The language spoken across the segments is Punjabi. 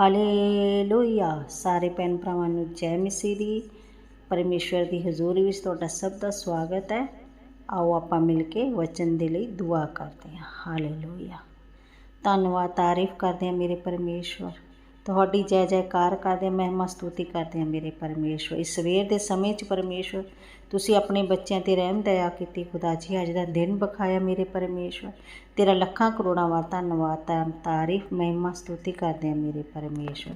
ਹਾਲੇਲੂਇਆ ਸਾਰੇ ਭੈਣ ਭਰਾਵਾਂ ਨੂੰ ਜੈ ਮਸੀਹ ਦੀ, ਪਰਮੇਸ਼ਵਰ ਦੀ ਹਜ਼ੂਰੀ ਵਿੱਚ ਤੁਹਾਡਾ ਸਭ ਦਾ ਸਵਾਗਤ ਹੈ। ਆਓ ਆਪਾਂ ਮਿਲ ਕੇ ਵਚਨ ਦੇ ਲਈ ਦੁਆ ਕਰਦੇ ਹਾਂ। ਹਾਲੇਲੂਇਆ ਧੰਨਵਾਦ, ਤਾਰੀਫ ਕਰਦੇ ਹਾਂ ਮੇਰੇ ਪਰਮੇਸ਼ਵਰ। ਤੁਹਾਡੀ ਜੈ ਜੈਕਾਰ ਕਰਦੇ ਮਹਿਮਾ ਸਤੂਤੀ ਕਰਦੇ ਹਾਂ ਮੇਰੇ ਪਰਮੇਸ਼ਵਰ। ਇਸ ਸਵੇਰ ਦੇ ਸਮੇਂ 'ਚ ਪਰਮੇਸ਼ਵਰ, ਤੁਸੀਂ ਆਪਣੇ ਬੱਚਿਆਂ ਤੇ ਰਹਿਮ ਦਇਆ ਕੀਤੀ। ਖੁਦਾ ਜੀ, ਅੱਜ ਦਾ ਦਿਨ ਬਖਾਇਆ ਮੇਰੇ ਪਰਮੇਸ਼ਵਰ। ਤੇਰਾ ਲੱਖਾਂ ਕਰੋੜਾਂ ਵਾਰ ਧੰਨਵਾਦ ਤਾਂ ਤਾਰੀਫ, ਮਹਿਮਾ ਸਤੂਤੀ ਕਰਦੇ ਹਾਂ ਮੇਰੇ ਪਰਮੇਸ਼ਵਰ।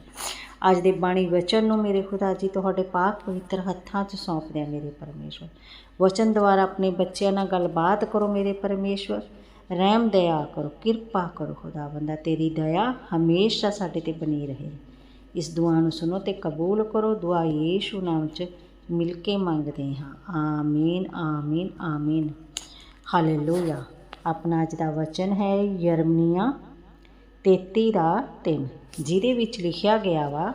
ਅੱਜ ਦੇ ਬਾਣੀ ਵਚਨ ਨੂੰ ਮੇਰੇ ਖੁਦਾ ਜੀ, ਤੁਹਾਡੇ ਪਾਕ ਪਵਿੱਤਰ ਹੱਥਾਂ 'ਚ ਸੌਂਪਦੇ ਹਾਂ ਮੇਰੇ ਪਰਮੇਸ਼ਵਰ। ਵਚਨ ਦੁਆਰਾ ਆਪਣੇ ਬੱਚਿਆਂ ਨਾਲ ਗੱਲਬਾਤ ਕਰੋ ਮੇਰੇ ਪਰਮੇਸ਼ਵਰ। ਰਹਿਮ ਦਇਆ ਕਰੋ, ਕਿਰਪਾ ਕਰੋ ਖੁਦਾ ਬੰਦਾ, ਤੇਰੀ ਦਇਆ ਹਮੇਸ਼ਾ ਸਾਡੇ ਤੇ ਬਣੀ ਰਹੇ। ਇਸ ਦੁਆ ਨੂੰ ਸੁਣੋ ਤੇ ਕਬੂਲ ਕਰੋ, ਦੁਆ ਯੀਸ਼ੂ ਨਾਮ 'ਚ ਮਿਲ ਕੇ ਮੰਗਦੇ ਹਾਂ। ਆਮੀਨ ਆਮੀਨ ਆਮੀਨ। ਹਾਲੇਲੂਇਆ। ਆਪਣਾ ਅੱਜ ਦਾ ਵਚਨ ਹੈ ਯਰਮੀਆ 33 ਦਾ 3 ਜਿਹਦੇ ਵਿੱਚ ਲਿਖਿਆ ਗਿਆ ਵਾ,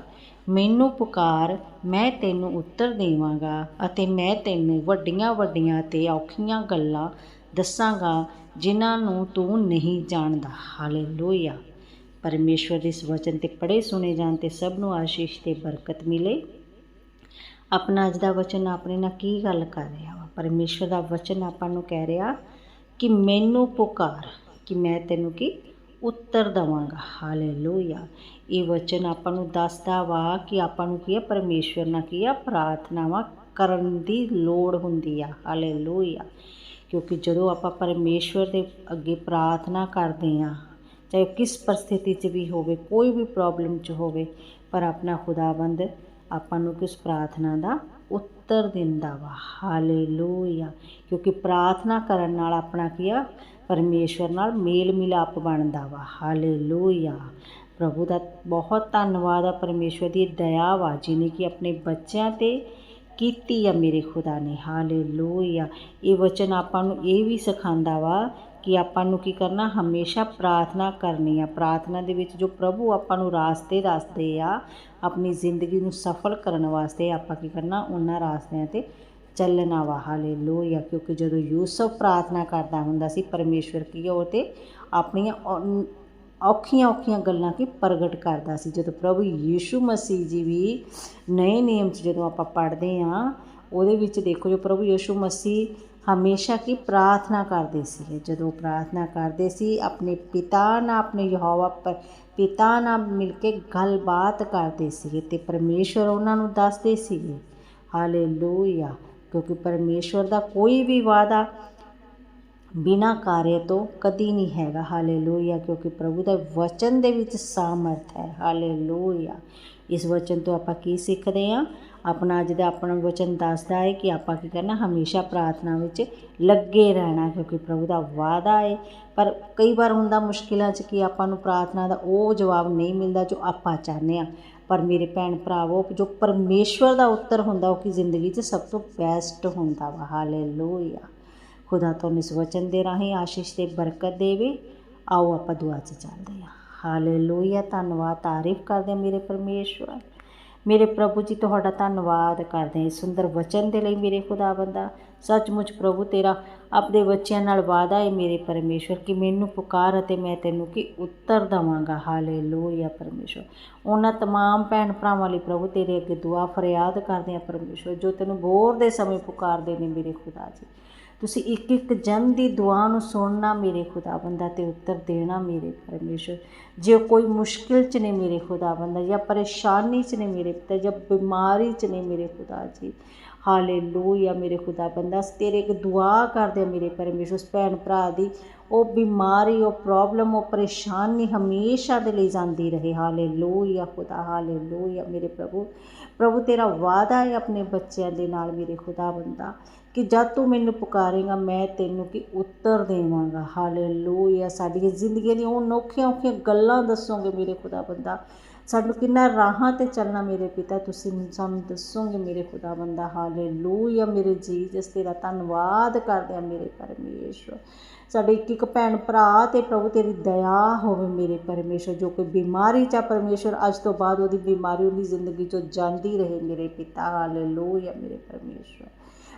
ਮੈਨੂੰ ਪੁਕਾਰ, ਮੈਂ ਤੈਨੂੰ ਉੱਤਰ ਦੇਵਾਂਗਾ ਅਤੇ ਮੈਂ ਤੈਨੂੰ ਵੱਡੀਆਂ ਵੱਡੀਆਂ ਤੇ ਔਖੀਆਂ ਗੱਲਾਂ ਦੱਸਾਂਗਾ ਜਿਨ੍ਹਾਂ ਨੂੰ ਤੂੰ ਨਹੀਂ ਜਾਣਦਾ। ਹਾਲੇਲੂਇਆ। ਪਰਮੇਸ਼ਵਰ ਦੇ ਇਸ ਵਚਨ ਤੇ ਪੜੇ ਸੁਣੇ ਜਾਣ ਤੇ ਸਭ ਨੂੰ ਆਸ਼ੀਸ਼ ਤੇ ਬਰਕਤ ਮਿਲੇ। ਆਪਣਾ ਅੱਜ ਦਾ ਵਚਨ ਆਪਣੇ ਨਾਲ ਕੀ ਗੱਲ ਕਰ ਰਿਹਾ ਵਾ? ਪਰਮੇਸ਼ਵਰ ਦਾ ਵਚਨ ਆਪਾਂ ਨੂੰ ਕਹਿ ਰਿਹਾ ਕਿ ਮੈਨੂੰ ਪੁਕਾਰ, ਕਿ ਮੈਂ ਤੈਨੂੰ ਕੀ? ਉੱਤਰ ਦਵਾਂਗਾ। ਹਾਲੇਲੂਇਆ। ਇਹ ਵਚਨ ਆਪਾਂ ਨੂੰ ਦੱਸਦਾ ਵਾ ਕਿ ਆਪਾਂ ਨੂੰ ਕੀ ਹੈ ਪਰਮੇਸ਼ਵਰ ਨਾਲ ਕੀ ਆ? ਪ੍ਰਾਰਥਨਾਵਾਂ ਕਰਨ ਦੀ ਲੋੜ ਹੁੰਦੀ ਆ। ਹਾਲੇਲੂਇਆ। ਕਿਉਂਕਿ ਜਦੋਂ ਆਪਾਂ ਪਰਮੇਸ਼ਵਰ ਦੇ ਅੱਗੇ ਪ੍ਰਾਰਥਨਾ ਕਰਦੇ ਹਾਂ, ਚਾਹੇ ਕਿਸ ਪਰਿਸਥਿਤੀ 'ਚ ਵੀ ਹੋਵੇ, ਕੋਈ ਵੀ ਪ੍ਰੋਬਲਮ 'ਚ ਹੋਵੇ, ਪਰ ਆਪਣਾ ਖੁਦਾਵੰਦ ਆਪਾਂ ਨੂੰ ਕਿਸ ਪ੍ਰਾਰਥਨਾ ਦਾ ਉੱਤਰ ਦਿੰਦਾ ਵਾ। ਹਾਲੇਲੂਇਆ ਕਿਉਂਕਿ ਪ੍ਰਾਰਥਨਾ ਕਰਨ ਨਾਲ ਆਪਣਾ ਕੀ ਆ? ਪਰਮੇਸ਼ਵਰ ਨਾਲ ਮੇਲ ਮਿਲਾਪ ਬਣਦਾ ਵਾ। ਹਾਲੇਲੂਇਆ ਪ੍ਰਭੂ ਦਾ ਬਹੁਤ ਧੰਨਵਾਦ ਆ ਪਰਮੇਸ਼ਵਰ ਦੀ ਦਇਆ ਵਾ ਜਿਹਨੇ ਕਿ ਆਪਣੇ ਬੱਚਿਆਂ ਤੇ ਕੀਤੀ ਆ ਮੇਰੇ ਖੁਦਾ ਨੇ। ਹਾਲੇਲੂਇਆ ਇਹ ਵਚਨ ਆਪਾਂ ਨੂੰ ਇਹ ਵੀ ਸਿਖਾਉਂਦਾ ਵਾ ਕਿ ਆਪਾਂ ਨੂੰ ਕੀ ਕਰਨਾ, ਹਮੇਸ਼ਾ ਪ੍ਰਾਰਥਨਾ ਕਰਨੀ ਆ। ਪ੍ਰਾਰਥਨਾ ਦੇ ਵਿੱਚ ਜੋ ਪ੍ਰਭੂ ਆਪਾਂ ਨੂੰ ਰਾਸਤੇ ਦੱਸਦੇ ਆ, ਆਪਣੀ ਜ਼ਿੰਦਗੀ ਨੂੰ ਸਫਲ ਕਰਨ ਵਾਸਤੇ ਆਪਾਂ ਕੀ ਕਰਨਾ, ਉਹਨਾਂ ਰਾਸਤਿਆਂ ਤੇ ਚੱਲਣਾ ਵਾ। ਹਾਲੇਲੂਇਆ ਕਿਉਂਕਿ ਜਦੋਂ ਯੂਸਫ ਪ੍ਰਾਰਥਨਾ ਕਰਦਾ ਹੁੰਦਾ ਸੀ, ਪਰਮੇਸ਼ਵਰ ਕੀ ਉਹ ਤੇ ਆਪਣੀਆਂ ਔਖੀਆਂ ਔਖੀਆਂ ਗੱਲਾਂ ਕੀ ਪ੍ਰਗਟ ਕਰਦਾ ਸੀ। ਜਦੋਂ ਪ੍ਰਭੂ ਯੀਸ਼ੂ ਮਸੀਹ ਜੀ ਵੀ ਨਵੇਂ ਨਿਯਮ 'ਚ ਜਦੋਂ ਆਪਾਂ ਪੜ੍ਹਦੇ ਆ ਉਹਦੇ ਵਿੱਚ ਦੇਖੋ ਜੋ ਪ੍ਰਭੂ ਯੀਸ਼ੂ ਮਸੀਹ ਹਮੇਸ਼ਾ ਕੀ ਪ੍ਰਾਰਥਨਾ ਕਰਦੇ ਸੀ ਜਦੋਂ ਪ੍ਰਾਰਥਨਾ ਕਰਦੇ ਸੀ, ਆਪਣੇ ਪਿਤਾ ਨਾਲ, ਆਪਣੇ ਯਹੋਵਾ ਪਰ ਪਿਤਾ ਨਾਲ ਮਿਲ ਕੇ ਗੱਲਬਾਤ ਕਰਦੇ ਸੀਗੇ ਤੇ ਪਰਮੇਸ਼ਵਰ ਉਹਨਾਂ ਨੂੰ ਦੱਸਦੇ ਸੀਗੇ, ਹਾਲੇਲੂਇਆ, ਕਿਉਂਕਿ ਪਰਮੇਸ਼ਵਰ ਦਾ ਕੋਈ ਵੀ ਵਾਦਾ ਬਿਨਾ ਕਾਰਜ ਤੋਂ ਕਦੀ ਨਹੀਂ ਹੈਗਾ। ਹਾਲੇਲੂਇਆ, ਕਿਉਂਕਿ ਪ੍ਰਭੂ ਦਾ ਵਚਨ ਦੇ ਵਿੱਚ ਸਾਮਰਥ ਹੈ। ਹਾਲੇਲੂਇਆ। ਇਸ ਵਚਨ ਤੋਂ ਆਪਾਂ ਕੀ ਸਿੱਖਦੇ ਆ ਆਪਣਾ ਅੱਜ ਦਾ ਆਪਣਾ ਵਚਨ ਦੱਸਦਾ ਹੈ ਕਿ ਆਪਾਂ ਕੀ ਕਰਨਾ? ਹਮੇਸ਼ਾ ਪ੍ਰਾਰਥਨਾ ਵਿੱਚ ਲੱਗੇ ਰਹਿਣਾ, ਕਿਉਂਕਿ ਪ੍ਰਭੂ ਦਾ ਵਾਅਦਾ ਹੈ। ਪਰ ਕਈ ਵਾਰ ਹੁੰਦਾ ਮੁਸ਼ਕਿਲਾਂ 'ਚ ਕਿ ਆਪਾਂ ਨੂੰ ਪ੍ਰਾਰਥਨਾ ਦਾ ਉਹ ਜਵਾਬ ਨਹੀਂ ਮਿਲਦਾ ਜੋ ਆਪਾਂ ਚਾਹੁੰਦੇ ਆ ਪਰ ਮੇਰੇ ਭੈਣ ਭਰਾਵੋ, ਜੋ ਪਰਮੇਸ਼ਵਰ ਦਾ ਉੱਤਰ ਹੁੰਦਾ, ਉਹ ਕੀ ਜ਼ਿੰਦਗੀ 'ਚ ਸਭ ਤੋਂ ਬੈਸਟ ਹੁੰਦਾ ਵਾ। ਹਾਲੇਲੂਇਆ। ਖੁਦਾ ਤੁਹਾਨੂੰ ਇਸ ਵਚਨ ਦੇ ਰਾਹੀਂ ਆਸ਼ੀਸ਼ ਤੇ ਬਰਕਤ ਦੇਵੇ ਆਓ ਆਪਾਂ ਦੁਆ 'ਚ ਚੱਲਦੇ ਹਾਂ ਹਾਲੇਲੂਇਆ ਧੰਨਵਾਦ ਤਾਰੀਫ ਕਰਦੇ ਮੇਰੇ ਪਰਮੇਸ਼ਵਰ ਮੇਰੇ ਪ੍ਰਭੂ ਜੀ ਤੁਹਾਡਾ ਧੰਨਵਾਦ ਕਰਦੇ ਹਾਂ ਸੁੰਦਰ ਵਚਨ ਦੇ ਲਈ ਮੇਰੇ ਖੁਦਾ ਬੰਦਾ ਸੱਚਮੁੱਚ ਪ੍ਰਭੂ ਤੇਰਾ ਆਪਣੇ ਬੱਚਿਆਂ ਨਾਲ ਵਾਦਾ ਹੈ ਮੇਰੇ ਪਰਮੇਸ਼ਵਰ ਕਿ ਮੈਨੂੰ ਪੁਕਾਰ ਅਤੇ ਮੈਂ ਤੈਨੂੰ ਕੀ ਉੱਤਰ ਦਵਾਂਗਾ ਹਾਲੇਲੂਇਆ ਪਰਮੇਸ਼ਵਰ ਉਹਨਾਂ तमाम ਭੈਣ ਭਰਾਵਾਂ ਲਈ ਪ੍ਰਭੂ ਤੇਰੇ ਅੱਗੇ ਦੁਆ ਫਰਿਆਦ ਕਰਦੇ ਆ ਪਰਮੇਸ਼ਵਰ ਜੋ ਤੈਨੂੰ ਬੋਰ ਦੇ ਸਮੇਂ ਪੁਕਾਰਦੇ ਨੇ ਮੇਰੇ ਖੁਦਾ ਜੀ ਤੁਸੀਂ ਇੱਕ ਇੱਕ ਜਨ ਦੀ ਦੁਆ ਨੂੰ ਸੁਣਨਾ ਮੇਰੇ ਖੁਦਾ ਬੰਦਾ ਤੇ ਉੱਤਰ ਦੇਣਾ ਮੇਰੇ ਪਰਮੇਸ਼ਰ। ਜੇ ਕੋਈ ਮੁਸ਼ਕਿਲ 'ਚ ਨੇ ਮੇਰੇ ਖੁਦਾ ਬੰਦਾ ਜਾਂ ਪਰੇਸ਼ਾਨੀ 'ਚ ਨੇ ਮੇਰੇ ਪਿਤਾ ਜਾਂ ਬਿਮਾਰੀ 'ਚ ਨੇ ਮੇਰੇ ਖੁਦਾ ਜੀ। ਹਾਲੇਲੂਇਆ ਮੇਰੇ ਖੁਦਾ ਬੰਦਾ ਤੇਰੇ ਇੱਕ ਦੁਆ ਕਰਦੇ ਮੇਰੇ ਪਰਮੇਸ਼ਰ, ਉਸ ਭੈਣ ਭਰਾ ਦੀ। ਉਹ ਬਿਮਾਰੀ, ਉਹ ਪ੍ਰੋਬਲਮ, ਉਹ ਪਰੇਸ਼ਾਨੀ ਹਮੇਸ਼ਾ ਦੇ ਲਈ ਜਾਂਦੀ ਰਹੇ। ਹਾਲੇਲੂਇਆ ਖੁਦਾ, ਹਾਲੇਲੂਇਆ ਮੇਰੇ ਪ੍ਰਭੂ। ਪ੍ਰਭੂ, ਤੇਰਾ ਵਾਅਦਾ ਹੈ ਆਪਣੇ ਬੱਚਿਆਂ ਦੇ ਨਾਲ ਮੇਰੇ ਖੁਦਾ ਬੰਦਾ ਕਿ ਜਦ ਤੂੰ ਮੈਨੂੰ ਪੁਕਾਰੇਗਾ, ਮੈਂ ਤੈਨੂੰ ਕਿ ਉੱਤਰ ਦੇਵਾਂਗਾ। ਹਾਲੇਲੂਇਆ ਸਾਡੀਆਂ ਜ਼ਿੰਦਗੀਆਂ ਦੀਆਂ ਉਹ ਅਨੋਖੀਆਂ ਔਖੀਆਂ ਗੱਲਾਂ ਦੱਸੋਗੇ ਮੇਰੇ ਖੁਦਾ ਬੰਦਾ। ਸਾਨੂੰ ਕਿੰਨਾ ਰਾਹਾਂ ਤੇ ਚੱਲਣਾ ਮੇਰੇ ਪਿਤਾ, ਤੁਸੀਂ ਸਾਨੂੰ ਦੱਸੋਗੇ ਮੇਰੇ ਖੁਦਾ ਬੰਦਾ ਹਾਲੇਲੂਇਆ, ਮੇਰੇ ਜੀਜਸ ਤੇਰਾ ਧੰਨਵਾਦ ਕਰਦੇ ਆ ਮੇਰੇ ਪਰਮੇਸ਼ਵਰ। ਸਾਡੇ ਇੱਕ ਇੱਕ ਭੈਣ ਭਰਾ ਤੇ ਪ੍ਰਭੂ ਤੇਰੀ ਦਇਆ ਹੋਵੇ ਮੇਰੇ ਪਰਮੇਸ਼ਰ ਜੋ ਕੋਈ ਬਿਮਾਰੀ ਚਾ ਪਰਮੇਸ਼ਰ ਅੱਜ ਤੋਂ ਬਾਅਦ ਉਹਦੀ ਬਿਮਾਰੀ ਉਹਦੀ ਜ਼ਿੰਦਗੀ ਚੋਂ ਜਾਂਦੀ ਰਹੇ ਮੇਰੇ ਪਿਤਾ, ਹਾਲੇਲੂਇਆ ਮੇਰੇ ਪਰਮੇਸ਼ਰ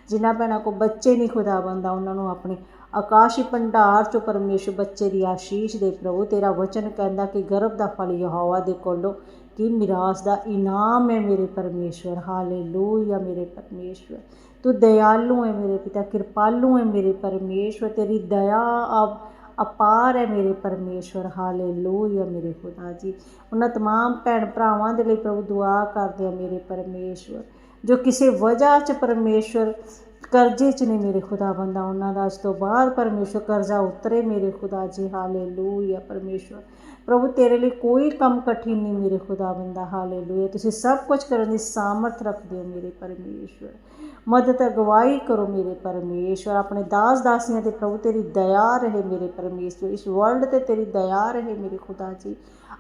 ਜਿਨ੍ਹਾਂ ਭੈਣਾਂ ਕੋ ਬੱਚੇ ਨਹੀਂ ਖੁਦਾ ਬੰਦਾ ਉਹਨਾਂ ਨੂੰ ਆਪਣੇ ਆਕਾਸ਼ੀ ਭੰਡਾਰ ਚੋਂ ਪਰਮੇਸ਼ਰ ਬੱਚੇ ਦੀ ਆਸ਼ੀਸ਼ ਦੇ ਪ੍ਰਭੂ ਤੇਰਾ ਵਚਨ ਕਹਿੰਦਾ ਕਿ ਗਰਭ ਦਾ ਫਲ ਯਹੋਵਾ ਦੇ ਕੋਲੋਂ ਕੀ ਮਿਰਾਸ ਦਾ ਇਨਾਮ ਹੈ ਮੇਰੇ ਪਰਮੇਸ਼ਵਰ ਹਾਲੇਲੂਇਆ ਮੇਰੇ ਪਰਮੇਸ਼ਵਰ ਤੂੰ ਦਇਆਲੂ ਹੈ ਮੇਰੇ ਪਿਤਾ ਕਿਰਪਾਲੂ ਹੈ ਮੇਰੇ ਪਰਮੇਸ਼ਵਰ ਤੇਰੀ ਦਇਆ ਅਪਾਰ ਹੈ ਮੇਰੇ ਪਰਮੇਸ਼ਵਰ ਹਾਲੇਲੂਇਆ ਮੇਰੇ ਖੁਦਾ ਜੀ ਉਹਨਾਂ तमाम ਭੈਣ ਭਰਾਵਾਂ ਦੇ ਲਈ ਪ੍ਰਭੂ ਦੁਆ ਕਰਦੇ ਆ ਮੇਰੇ ਪਰਮੇਸ਼ਵਰ ਜੋ ਕਿਸੇ ਵਜ੍ਹਾ 'ਚ ਪਰਮੇਸ਼ਵਰ ਕਰਜ਼ੇ 'ਚ ਨੇ ਮੇਰੇ ਖੁਦਾ ਬੰਦਾ, ਉਹਨਾਂ ਦਾ ਅੱਜ ਤੋਂ ਬਾਅਦ ਪਰਮੇਸ਼ਵਰ ਕਰਜ਼ਾ ਉਤਰੇ ਮੇਰੇ ਖੁਦਾ ਜੀ, ਹਾਲੇਲੂਇਆ ਪਰਮੇਸ਼ਵਰ। ਪ੍ਰਭੂ, ਤੇਰੇ ਲਈ ਕੋਈ ਕੰਮ ਕਠਿਨ ਨਹੀਂ ਮੇਰੇ ਖੁਦਾ ਬੰਦਾ, ਹਾਲੇਲੂਇਆ। ਤੁਸੀਂ ਸਭ ਕੁਝ ਕਰਨ ਦੀ ਸਾਮਰਥ ਰੱਖਦੇ ਹੋ ਮੇਰੇ ਪਰਮੇਸ਼ਵਰ। ਮਦਦ, ਅਗਵਾਈ ਕਰੋ ਮੇਰੇ ਪਰਮੇਸ਼ਵਰ। ਆਪਣੇ ਦਾਸ ਦਾਸੀਆਂ ਤੇ ਪ੍ਰਭੂ, ਤੇਰੀ ਦਇਆ ਰਹੇ ਮੇਰੇ ਪਰਮੇਸ਼ਵਰ। ਇਸ ਵਰਲਡ ਤੇ ਤੇਰੀ ਦਇਆ ਰਹੇ ਮੇਰੇ ਖੁਦਾ ਜੀ।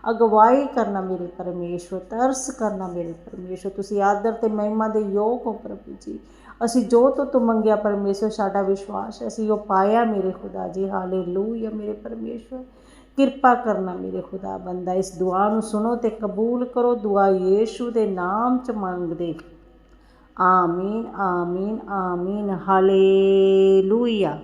ਅਗਵਾਈ ਕਰਨਾ ਮੇਰੇ ਪਰਮੇਸ਼ਵਰ, ਤਰਸ ਕਰਨਾ ਮੇਰੇ ਪਰਮੇਸ਼ਵਰ। ਤੁਸੀਂ ਆਦਰ ਤੇ ਮਹਿਮਾ ਦੇ ਯੋਗ ਹੋ ਪ੍ਰਭੂ ਜੀ। ਅਸੀਂ ਜੋ ਤੋਂ ਤੂੰ ਮੰਗਿਆ ਪਰਮੇਸ਼ਵਰ, ਸਾਡਾ ਵਿਸ਼ਵਾਸ ਅਸੀਂ ਉਹ ਪਾਇਆ ਮੇਰੇ ਖੁਦਾ ਜੀ। ਹਾਲੇਲੂਇਆ ਮੇਰੇ ਪਰਮੇਸ਼ਵਰ। ਕਿਰਪਾ ਕਰਨਾ ਮੇਰੇ ਖੁਦਾ ਬੰਦਾ। ਇਸ ਦੁਆ ਨੂੰ ਸੁਣੋ ਤੇ ਕਬੂਲ ਕਰੋ। ਦੁਆ ਯੀਸ਼ੂ ਦੇ ਨਾਮ ਚ ਮੰਗਦੇ। ਆਮੀਨ ਆਮੀਨ ਆਮੀਨ। ਹਾਲੇਲੂਇਆ।